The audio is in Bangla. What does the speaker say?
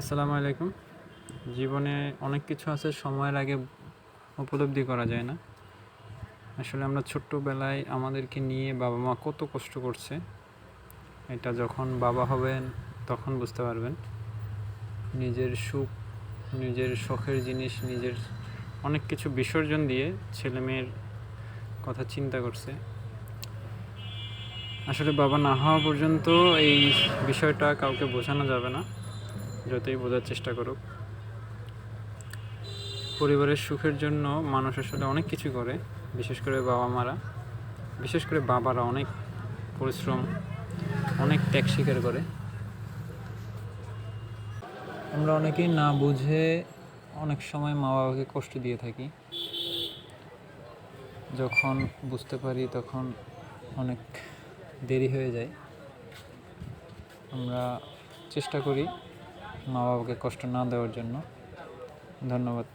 আসসালামু আলাইকুম। জীবনে অনেক কিছু আছে, সময়ের আগে উপলব্ধি করা যায় না। আসলে আমরা ছোট্টবেলায় আমাদেরকে নিয়ে বাবা মা কত কষ্ট করছে, এটা যখন বাবা হবেন তখন বুঝতে পারবেন। নিজের সুখ, নিজের শখের জিনিস, নিজের অনেক কিছু বিসর্জন দিয়ে ছেলে মেয়ের কথা চিন্তা করছে। আসলে বাবা না হওয়া পর্যন্ত এই বিষয়টা কাউকে বোঝানো যাবে না। যতই বোঝার চেষ্টা করুক। পরিবারের সুখের জন্য মানুষ আসলে অনেক কিছু করে, বিশেষ করে বাবা মারা বিশেষ করে বাবারা অনেক পরিশ্রম, অনেক ত্যাগ স্বীকার করে। আমরা অনেকেই না বুঝে অনেক সময় মা বাবাকে কষ্ট দিয়ে থাকি। যখন বুঝতে পারি তখন অনেক দেরি হয়ে যায়। আমরা চেষ্টা করি মা বাবাকে কষ্ট না দেওয়ার জন্য। ধন্যবাদ।